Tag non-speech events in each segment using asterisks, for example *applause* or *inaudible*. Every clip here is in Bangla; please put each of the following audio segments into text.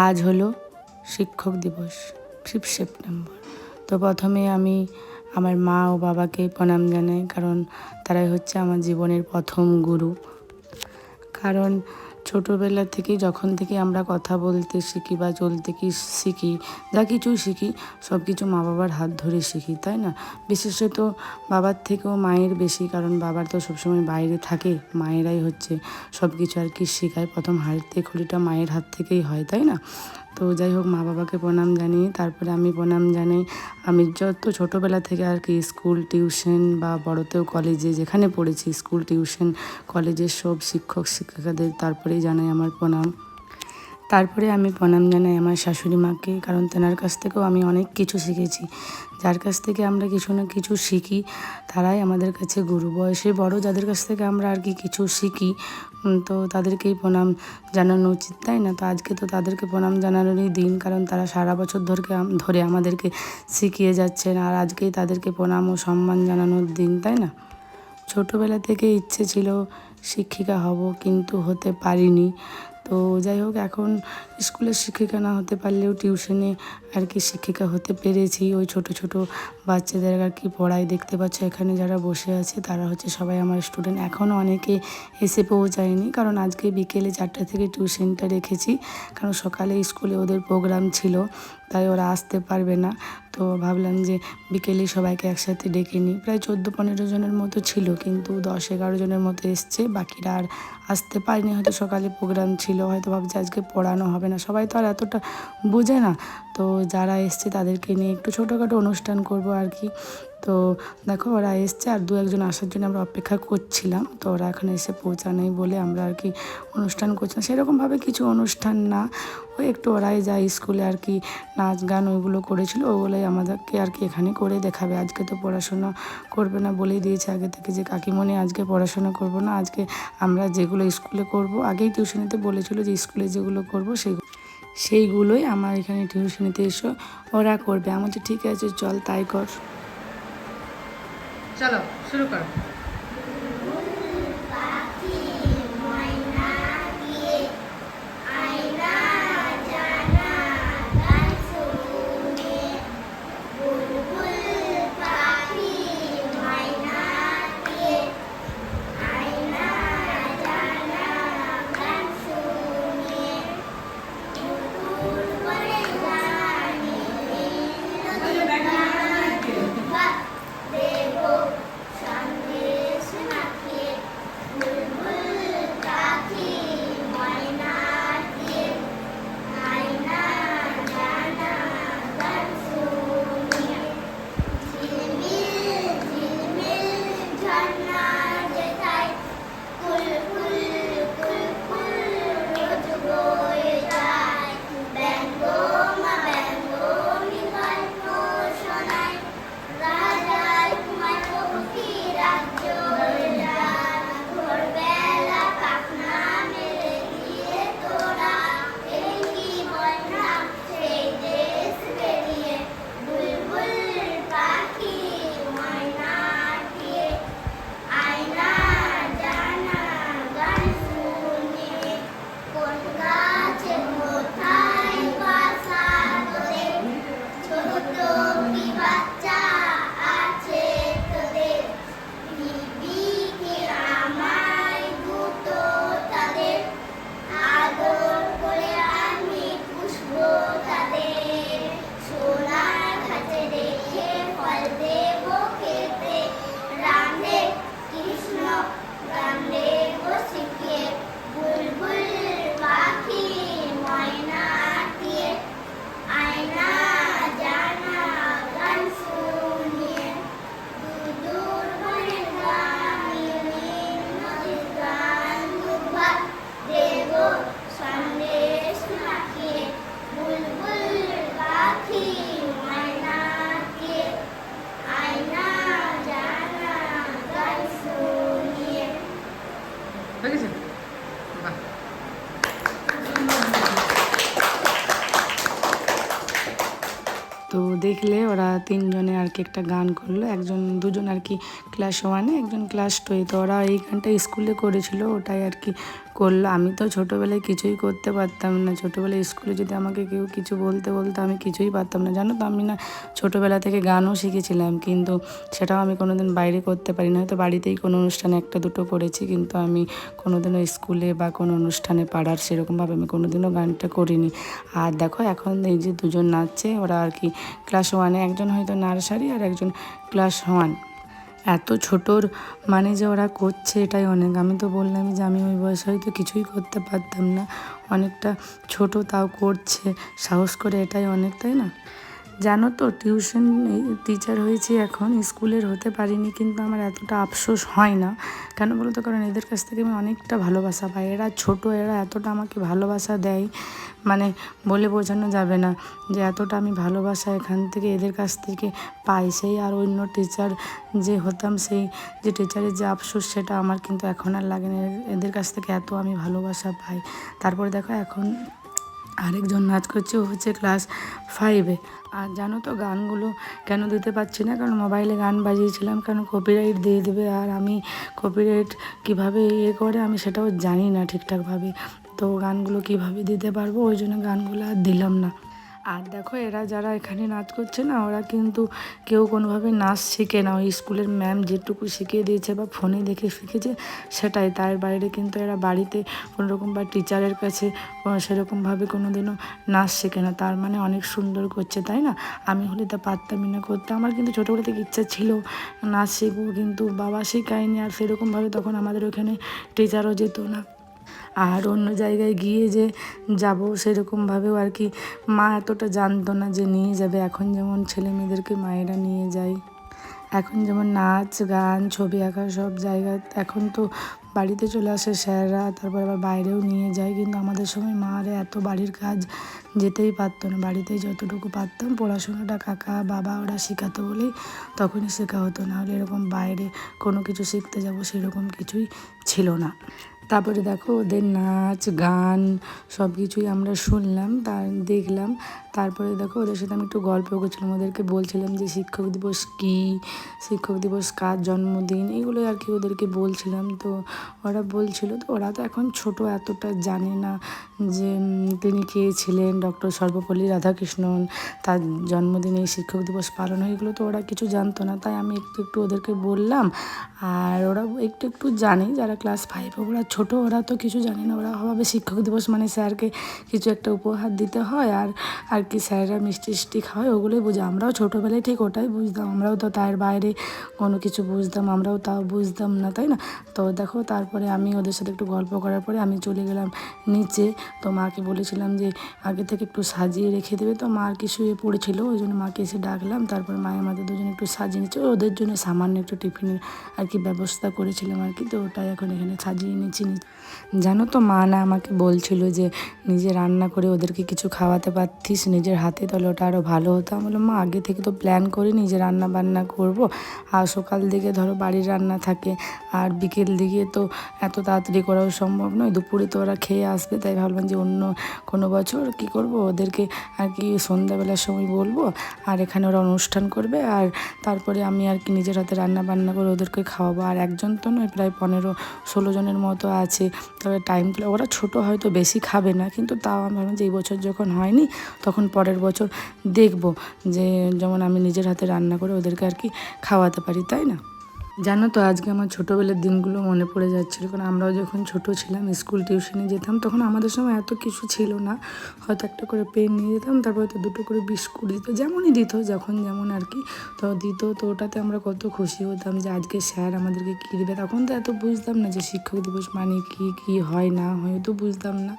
আজ হলো শিক্ষক দিবস ফিফ সেপ্টেম্বর। তো প্রথমে আমি আমার মা ও বাবাকে প্রণাম জানাই, কারণ তারাই হচ্ছে আমার জীবনের প্রথম গুরু। কারণ ছোটোবেলা থেকে যখন থেকে আমরা কথা বলতে শিখি বা চলতে কি শিখি, যা কিছু শিখি, সব কিছু মা বাবার হাত ধরে শিখি, তাই না? বিশেষত বাবার থেকেও মায়ের বেশি, কারণ বাবার তো সবসময় বাইরে থাকে, মায়েরাই হচ্ছে সব কিছু আর কি শেখায়। প্রথম হাড়িতে খুলিটা মায়ের হাত থেকেই হয়, তাই না? তো যাই হোক, মা বাবাকে প্রণাম জানি তারপরে আমি প্রণাম জানাই। আমি যত ছোটোবেলা থেকে আর কি স্কুল টিউশন বা বড়তেও কলেজে যেখানে পড়েছি, স্কুল টিউশন, কলেজের সব শিক্ষক, শিক্ষিকাদের তারপরেই জানাই আমার প্রণাম। তারপরে আমি প্রণাম জানাই আমার শাশুড়ি মাকে, কারণ তেনার কাছ থেকেও আমি অনেক কিছু শিখেছি। যার কাছ থেকে আমরা কিছু না কিছু শিখি, তারাই আমাদের কাছে গুরু। বয়সে বড় যাদের কাছ থেকে আমরা আর কি কিছু শিখি তো তাদেরকেই প্রণাম জানানো উচিত, তাই না? তো আজকে তো তাদেরকে প্রণাম জানানোরই দিন, কারণ তারা সারা বছর ধরে ধরে আমাদেরকে শিখিয়ে যাচ্ছেন, আর আজকেই তাদেরকে প্রণাম ও সম্মান জানানোর দিন, তাই না? ছোটোবেলা থেকে ইচ্ছে ছিল, শিক্ষিকা হব, কিন্তু হতে পারিনি। তো যাই হোক, এখন স্কুলের শিক্ষিকা না হতে পারলেও টিউশনে আর কি শিক্ষিকা হতে পেরেছি। ওই ছোট ছোট বাচ্চাদের আর কি পড়াই দেখতে পাচ্ছ, এখানে যারা বসে আছে তারা হচ্ছে সবাই আমার স্টুডেন্ট এখনও অনেকে এসে পৌঁছায়নি, কারণ আজকে বিকেলে চারটা থেকে টিউশনটা রেখেছি, কারণ সকালে স্কুলে ওদের প্রোগ্রাম ছিল, তাই ওরা আসতে পারবে না। তো ভাবলাম যে বিকেলে সবাইকে একসাথে ডেকে নিই। প্রায় চোদ্দ পনেরো জনের মতো ছিল, কিন্তু দশ এগারো জনের মতো এসছে। বাকিরা আর আসতে পারিনি, হয়তো সকালে প্রোগ্রাম ছিল, হয়তো ভাবছি আজকে পড়ানো হবে না। সবাই তো আর এতটা বোঝে না। তো যারা এসছে তাদেরকে নিয়ে একটু ছোটোখাটো অনুষ্ঠান করব আর কি। তো দেখো ওরা এসছে আর দু একজন আসার জন্য আমরা অপেক্ষা করছিলাম। তো ওরা এখানে এসে পৌঁছানোই বলে আমরা আর কি অনুষ্ঠান করছিলাম সেরকমভাবে কিছু অনুষ্ঠান না। ওই একটু ওরাই যায় স্কুলে আর কি নাচ গান ওইগুলো করেছিল, ওগুলোই আমাদেরকে আর কি এখানে করে দেখাবে। আজকে তো পড়াশোনা করবে না বলেই দিয়েছে আগে থেকে যে কাকিমণি আজকে পড়াশোনা করব না, আজকে আমরা যেগুলো স্কুলে করব। আগেই টিউশনিতে বলেছিল যে স্কুলে যেগুলো করব সেগুলো সেইগুলোই আমার এখানে টিউশনিতে এসো, ওরা করবে। আমাদের ঠিক আছে, চল, তাই কর। চলো, শুরু করো। তিনজনে আর কি একটা গান করল। একজন, দুজন আর কি ক্লাস ওয়ানে একজন ক্লাস টুয়ে তো ওরা এই গানটা স্কুলে করেছিল। ওটাই আর কি করল। আমি তো ছোটোবেলায় কিছুই করতে পারতাম না। ছোটোবেলায় স্কুলে যদি আমাকে কেউ কিছু বলতে বলতো, আমি কিছুই পারতাম না। জানো তো, আমি না ছোটোবেলা থেকে গানও শিখেছিলাম, কিন্তু সেটাও আমি কোনোদিন বাইরে করতে পারি না হয়তো বাড়িতেই কোনো অনুষ্ঠানে একটা দুটো করেছি, কিন্তু আমি কোনোদিনও স্কুলে বা কোনো অনুষ্ঠানে পাড়ার সেরকমভাবে আমি কোনোদিনও গানটা করিনি। আর দেখো, এখন এই যে দুজন নাচছে, ওরা আর কি ক্লাস ওয়ানে একজন হয়তো নার্সারি আর একজন ক্লাস ওয়ান এত ছোটোর মানে যে ওরা করছে এটাই অনেক। আমি তো বললাম যে আমি ওই বয়সে হয়তো কিছুই করতে পারতাম না। অনেকটা ছোট তাও করছে। সাহস করে এটাই অনেক, তাই না? জানো তো, টিউশন টিচার হয়েছি এখন, স্কুলের হতে পারিনি কিন্তু আমার এতটা আফসোস হয় না। কেন বলো তো কারণ এদের কাছ থেকে আমি অনেকটা ভালোবাসা পাই। এরা ছোট, এরা এতটা আমাকে ভালোবাসা দেয় মানে বলে বোঝানো যাবে না যে এতটা আমি ভালোবাসা এখান থেকে এদের কাছ থেকে পাই। সেই আর অন্য টিচার যে হতাম, সেই যে টিচারের যে আফসোস, সেটা আমার কিন্তু এখন আর লাগে না। এদের কাছ থেকে এত আমি ভালোবাসা পাই। তারপরে দেখো, এখন আরেকজন নাচ করছে, ও হচ্ছে ক্লাস ফাইভে আর জানো তো গানগুলো কেন দিতে পারছি না? কারণ মোবাইলে গান বাজিয়েছিলাম, কারণ কপিরাইট দিয়ে দেবে। আর আমি কপিরাইট কীভাবে ইয়ে করে আমি সেটাও জানি না ঠিকঠাকভাবে। তো গানগুলো কীভাবে দিতে পারব? ওই জন্য গানগুলো আর দিলাম না। আর দেখো, এরা যারা এখানে নাচ করছে না, ওরা কিন্তু কেউ কোনোভাবে নাচ শিখে না। ওই স্কুলের ম্যাম যেটুকু শিখিয়ে দিয়েছে বা ফোনে দেখে শিখেছে, সেটাই। তার বাইরে কিন্তু এরা বাড়িতে কোনো রকম বা টিচারের কাছে সেরকমভাবে কোনো দিনও নাচ শেখে না। তার মানে অনেক সুন্দর করছে, তাই না? আমি হলে তা পারতামই না করতে। আমার কিন্তু ছোটোবেলা থেকে ইচ্ছা ছিল নাচ শিখব, কিন্তু বাবা শেখায়নি। আর সেরকমভাবে তখন আমাদের ওখানে টিচারও যেত না। আর অন্য জায়গায় গিয়ে যে যাব সেরকমভাবেও আর কি মা এতটা জানতো না যে নিয়ে যাবে। এখন যেমন ছেলে মেয়েদেরকে মায়েরা নিয়ে যায়, এখন যেমন নাচ, গান, ছবি আঁকা সব জায়গা এখন তো বাড়িতে চলে আসে স্যাররা, তারপর আবার বাইরেও নিয়ে যায়। কিন্তু আমাদের সময় মারা এত বাড়ির কাজ যেতেই পারতো না। বাড়িতেই যতটুকু পারতাম, পড়াশোনাটা কাকা, বাবা ওরা শেখাতো বলেই তখনই শেখা হতো। না হলে এরকম বাইরে কোনো কিছু শিখতে যাব সেরকম কিছুই ছিল না। তারপরে দেখো ওদের নাচ গান সব কিছুই আমরা শুনলাম তার দেখলাম। তারপরে দেখো ওদের সাথে আমি একটু গল্প করছিলাম। ওদেরকে বলছিলাম যে শিক্ষক দিবস কী? শিক্ষক দিবস কার জন্মদিন? এগুলো আর কি ওদেরকে বলছিলাম। তো ওরা বলছিল, তো ওরা তো এখন ছোট, এতটা জানে না যে তিনি কে ছিলেন? ডক্টর সর্বপল্লী রাধাকৃষ্ণন, তার জন্মদিনে শিক্ষক দিবস পালন হয়, এগুলো তো ওরা কিছু জানতো না। তাই আমি একটু একটু ওদেরকে বললাম। আর ওরা একটু একটু জানে, যারা ক্লাস ফাইভে ওরা ছোট, ওরা তো কিছু জানে না। ওরা ভাবে শিক্ষক দিবস মানে স্যারকে কিছু একটা উপহার দিতে হয়। আর আর কি স্যাররা মিষ্টি টিষ্টি খাওয়ায় ওগুলোই বুঝে। আমরাও ছোটোবেলায় ঠিক ওটাই বুঝতাম। আমরাও তো তার বাইরে কোনো কিছু বুঝতাম, আমরাও তাও বুঝতাম না, তাই না? তো দেখো, তারপরে আমি ওদের সাথে একটু গল্প করার পরে আমি চলে গেলাম নিচে। তো মাকে বলেছিলাম যে, আগে থেকে একটু সাজিয়ে রেখে দেবে। তো মা আর কি শুয়ে পড়েছিল, ওই জন্য মাকে এসে ডাকলাম। তারপর মায়ের আমাদের দুজনে একটু সাজিয়ে নিচ্ছে ওদের জন্য সামান্য একটু টিফিনের আর কি ব্যবস্থা করেছিলাম আর কি। তো ওটাই এখন এখানে সাজিয়ে নিচ্ছি নি- জানো তো মা না আমাকে বলছিল যে, নিজে রান্না করে ওদেরকে কিছু খাওয়াতে পারতিস নিজের হাতে তাহলে ওটা আরও ভালো হতো। আমি বললাম, মা, আগে থেকে তো প্ল্যান করি, নিজে রান্না বান্না করব। আর সকাল দিকে ধরো বাড়ির রান্না থাকে, আর বিকেল দিকে তো এত তাড়াতাড়ি করাও সম্ভব নয়। দুপুরে তো ওরা খেয়ে আসবে, তাই ভাবলাম যে অন্য কোনো বছর কি করব? ওদেরকে আর কি সন্ধ্যাবেলার সময় বলব। আর এখানে ওরা অনুষ্ঠান করবে, আর তারপরে আমি আর কি নিজের হাতে রান্না বান্না করে ওদেরকে খাওয়াবো। আর একজন তো নয়, প্রায় পনেরো, ষোলো জনের মতো আছে। তবে টাইম ওরা ছোট হয়তো বেশি খাবে না, কিন্তু তাও আমি ভাবলাম যে এই বছর যখন হয়নি, তখন পরের বছর দেখব যে যেমন আমি নিজের হাতে রান্না করে ওদেরকে আর কি খাওয়াতে পারি, তাই না? জানো তো আজকে আমার ছোটোবেলার দিনগুলো মনে পড়ে যাচ্ছিল, কারণ আমরাও যখন ছোট ছিলাম, স্কুল টিউশনে যেতাম, তখন আমাদের সময় এত কিছু ছিল না। হয়তো একটা করে পেন নিয়ে যেতাম, তারপর হয়তো দুটো করে বিস্কুট দিত, যেমনই দিত, যখন যেমন আর কি। তো দিত, তো ওটাতে আমরা কত খুশি হতাম যে আজকে স্যার আমাদেরকে কী দেবে? তখন তো এত বুঝতাম না যে শিক্ষক দিবস মানে কী কী হয় না হয় তো বুঝতাম না।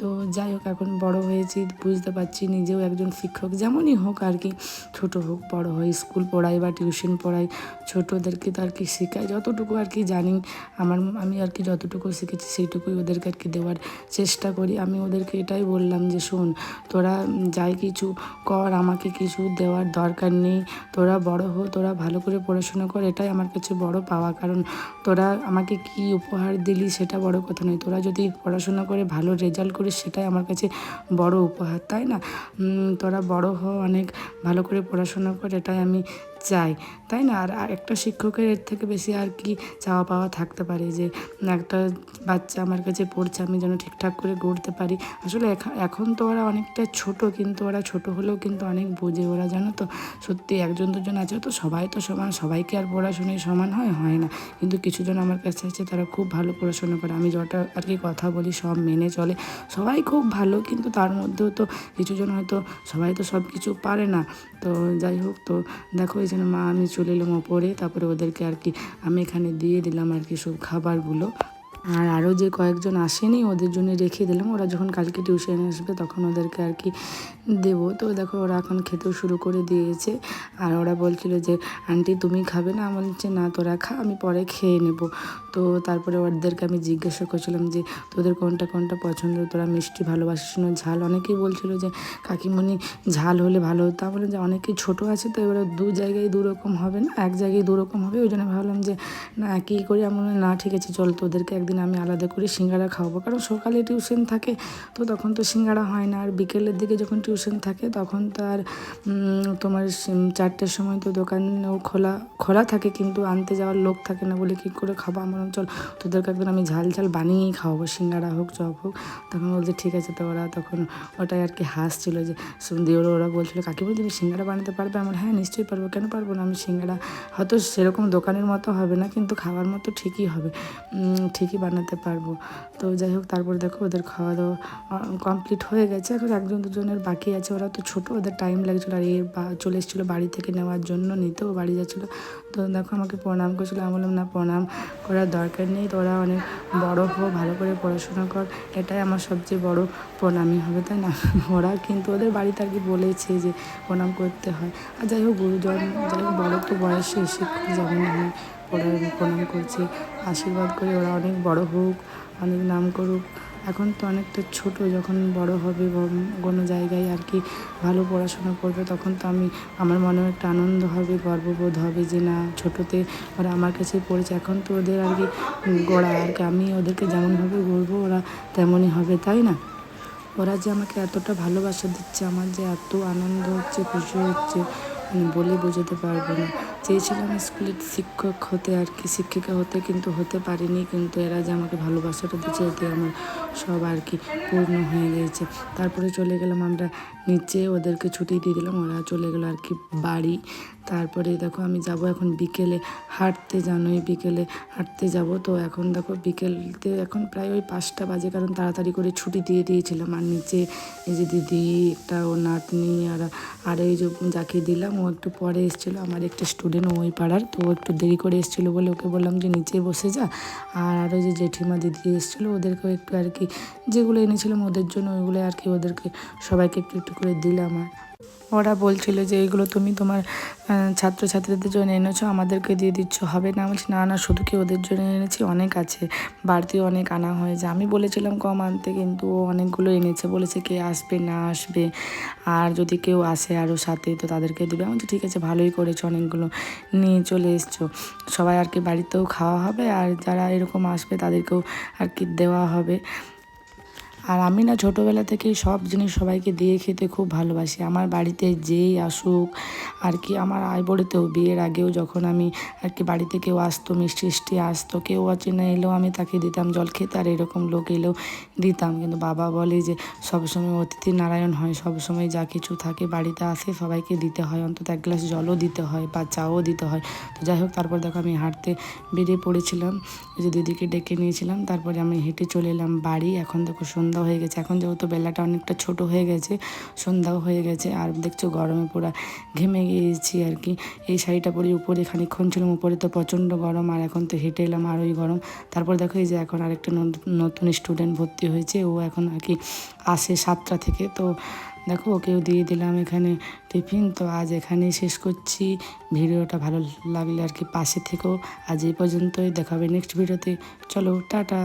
তো যাই হোক, এখন বড় হয়েছি, বুঝতে পারছি নিজেও একজন শিক্ষক, যেমনই হোক আর কি। ছোট হোক, বড় হয়, স্কুল পড়াই বা টিউশন পড়াই, ছোটোদেরকে তো আর কি শেখাই, যতটুকু আর কি জানি, আমার, আমি আর কি যতটুকু শিখেছি সেইটুকুই ওদেরকে আর কি দেওয়ার চেষ্টা করি। আমি ওদেরকে এটাই বললাম যে, শোন, তোরা যাই কিছু কর, আমাকে কিছু দেওয়ার দরকার নেই, তোরা বড় হো, তোরা ভালো করে পড়াশোনা কর, এটাই আমার কাছে বড় পাওয়া। কারণ তোরা আমাকে কি উপহার দিলি সেটা বড় কথা নয়, তোরা যদি পড়াশোনা করে ভালো রেজাল্ট করিস সেটাই আমার কাছে বড় উপহার, তাই না? তোরা বড় হ, অনেক ভালো করে পড়াশোনা কর, এটাই আমি চাই। তাই না? আর একটা শিক্ষকের এর থেকে বেশি আর কি চাওয়া পাওয়া থাকতে পারে যে, একটা বাচ্চা আমার কাছে পড়ছে, আমি যেন ঠিকঠাক করে গড়তে পারি। আসলে এখন তো ওরা অনেকটা ছোট, কিন্তু ওরা ছোট হলেও কিন্তু অনেক বোঝে ওরা, জানো তো? সত্যি একজন দুজন আছে, তো সবাই তো সমান, সবাইকে আর পড়াশোনায় সমান হয়? হয় না। কিন্তু কিছুজন আমার কাছে আছে, তারা খুব ভালো পড়াশোনা করে। আমি যটা আর কি কথা বলি, সব মেনে চলে। সবাই খুব ভালো, কিন্তু তার মধ্যেও তো কিছুজন হয়তো, সবাই তো সব কিছু পারে না। তো যাই হোক, তো দেখো, এই জন্য মা, আমি চলে এলাম ওপরে, তারপরে ওদেরকে আর কি, আমি এখানে দিয়ে দিলাম আর কি সব খাবারগুলো। আর আরও যে কয়েকজন আসেনি ওদের জন্য রেখে দিলাম। ওরা যখন কালকে টিউশনে আসবে তখন ওদেরকে আর কি দেবো। তো দেখো ওরা এখন খেতেও শুরু করে দিয়েছে। আর ওরা বলছিল যে আন্টি তুমি খাবে না? আমি বলছি না তোরা খা আমি পরে খেয়ে নেব। তো তারপরে ওদেরকে আমি জিজ্ঞাসা করছিলাম যে তোদের কোনটা কোনটা পছন্দ? তোরা মিষ্টি ভালোবাসিস না ঝাল? অনেকেই বলছিল যে কাকিমণি ঝাল হলে ভালো হতো। আমি বললাম যে অনেকেই ছোটো আছে তো এবার দু জায়গায় দু রকম হবে না এক জায়গায় দু রকম হবে। ওই জন্য ভাবলাম যে না কী করি। আমি বললাম, না ঠিক আছে চল তোদেরকে একদিন আমি আলাদা করে সিঙ্গারা খাওয়াবো। কারণ সকালে টিউশন থাকে তো তখন তো সিঙ্গারা হয় না। আর বিকেলের দিকে যখন টিউশন থাকে তখন তো আর তোমার চারটের সময় তো দোকানও খোলা খোলা থাকে কিন্তু আনতে যাওয়ার লোক থাকে না বলে কী করে খাব? আমার বললাম, চল তোদেরকে একদিন আমি ঝাল ঝাল বানিয়েই খাওয়াবো সিঙ্গারা হোক চপ হোক। তখন বলছে ঠিক আছে। তো ওরা তখন ওটাই আর কি হাসছিল যে দিয়ে ওরা- বলছিল কাকিমা তুমি সিঙ্গারা বানাতে পারবে? আমার হ্যাঁ নিশ্চয়ই পারব। কেন পারব না? আমি সিঙ্গারা হয়তো সেরকম দোকানের মতো হবে না কিন্তু খাওয়ার মতো ঠিকই হবে। ঠিকই বানাতে পারব। তো যাই হোক, তারপর দেখো ওদের খাওয়া দাওয়া কমপ্লিট হয়ে গেছে। এখন একজন দুজনের বাকি আছে। ওরা তো ছোটো, ওদের টাইম লাগছিল। আর এ চলে এসেছিল বাড়ি থেকে নেওয়ার জন্য, নিতেও বাড়ি যাচ্ছিল। তো দেখো আমাকে প্রণাম করছিল। আমি বললাম, না, প্রণাম করার দরকার নেই। তোরা অনেক বড় হো ভালো করে পড়াশোনা কর। এটাই আমার সবচেয়ে বড় প্রণামই হবে। তাই না? *laughs* ওরা কিন্তু ওদের বাড়িতে আর কি বলেছে যে প্রণাম করতে হয়। আর যাই হোক, গুরুজন, যাই হোক বড় তো বয়সে শিক্ষক যেমন হয়। ওরা প্রণাম করছে। আশীর্বাদ করে, ওরা অনেক বড় হোক, অনেক নাম করুক। এখন তো অনেকটা ছোট, যখন বড় হবে কোনো জায়গায় আর কি ভালো পড়াশোনা করবে, তখন তো আমি, আমার মনেও একটা আনন্দ হবে, গর্ববোধ হবে যে না, ছোটোতে ওরা আমার কাছে পড়েছে। এখন তো ওদের আর কি গড়া, আর কি আমি ওদেরকে যেমনভাবে গড়বো, ওরা তেমনই হবে, তাই না? ওরা যে আমাকে এতটা ভালোবাসা দিচ্ছে, আমার যে এত আনন্দ হচ্ছে, খুশি হচ্ছে মানে বলে বোঝাতে পারব না। চেয়েছিলাম স্কুলের শিক্ষক হতে আর কি, শিক্ষিকা হতে, কিন্তু হতে পারিনি, কিন্তু এরা যে আমাকে ভালোবাসাটা দিচ্ছে এতে আমার সব আর কি পূর্ণ হয়ে গিয়েছে। তারপরে চলে গেলাম আমরা নিচে, ওদেরকে ছুটি দিয়ে দিলাম, ওরা চলে গেলো আর কি বাড়ি। তারপরে দেখো আমি যাব এখন বিকেলে, হাঁটতে জানোই বিকেলে হাঁটতে যাব। তো এখন দেখো বিকেলতে এখন প্রায় ওই পাঁচটা বাজে, কারণ তাড়াতাড়ি করে ছুটি দিয়ে দিয়েছিলাম। আর নিচে এই যে দিদি, একটা ও নাতনি, আর আর এই যে যাকে দিলাম, ও একটু পরে এসেছিল, আমার একটা স্টুডেন্ট ওই পাড়ার। তো একটু দেরি করে এসেছিল বলে ওকে বললাম যে নিচে বসে যা। আর আরও যে জেঠিমা দিদি এসেছিল, ওদেরকেও একটু আর কি যেগুলো এনেছিলাম ওদের জন্য ওইগুলো আর কি ওদেরকে সবাইকে একটু একটু করে দিলাম আর। ওরা বলছিল যে এইগুলো তুমি তোমার ছাত্রছাত্রীদের জন্য এনেছো, আমাদেরকে দিয়ে দিচ্ছ, হবে না? বলছি, না না, শুধু কি ওদের জন্য এনেছি? অনেক আছে, বাড়তি অনেক আনা হয়েছে। আমি বলেছিলাম কম আনতে, কিন্তু ও অনেকগুলো এনেছে, বলেছে কে আসবে, না আসবে, আর যদি কেউ আসে আরও সাথে, তো তাদেরকে দেবে। আমি ঠিক আছে, ভালোই করেছ, অনেকগুলো নিয়ে চলে এসছো। সবাই আর কি বাড়িতেও খাওয়া হবে, আর যারা এরকম আসবে, তাদেরকেও আর কি দেওয়া হবে। আর আমি না ছোটোবেলা থেকেই সব জিনিস সবাইকে দিয়ে খেতে খুব ভালোবাসি। আমার বাড়িতে যেই আসুক, আর কি আমার আয় বড়িতেও বিয়ের আগেও যখন আমি আর কি বাড়িতে কেউ আসতো, মিষ্টি মিষ্টি আসতো, কেউ অচেনা এলেও আমি তাকে দিতাম, জল খেতে আর এরকম লোক এলেও দিতাম। কিন্তু বাবা বলে যে সবসময় অতিথি নারায়ণ হয়, সবসময় যা কিছু থাকে বাড়িতে আসে সবাইকে দিতে হয়, অন্তত এক গ্লাস জলও দিতে হয় বা চাও দিতে হয়। তো যাই হোক, তারপর দেখো আমি হাঁটতে বেরিয়ে পড়েছিলাম যে দিদিকে ডেকে নিয়েছিলাম, তারপরে আমি হেঁটে চলে এলাম বাড়ি। এখন দেখো সন্ধ্যা হয়ে গেছে। এখন যেহেতু বেলাটা অনেকটা ছোট হয়ে গেছে, সন্ধ্যাও হয়ে গেছে, আর দেখছ গরমে পুরো ঘেমে গিয়েছি আর কি। এই শাড়িটা পরে উপরে খানিকক্ষণ ছিলাম, উপরে তো প্রচণ্ড গরম, আর এখন তো হেঁটে এলাম আরোই গরম। তারপর দেখো এই যে এখন আরেকটা নতুন স্টুডেন্ট ভর্তি হয়েছে, ও এখন আর কি আসে সাতটা থেকে। তো দেখো ওকেও দিয়ে দিলাম এখানে টিফিন, তো আজ এখানেই শেষ করছি। ভিডিওটা ভালো লাগলে আর কি পাশে থেকেও আজ এই পর্যন্তই দেখাবে নেক্সট ভিডিওতে চলো, টাটা।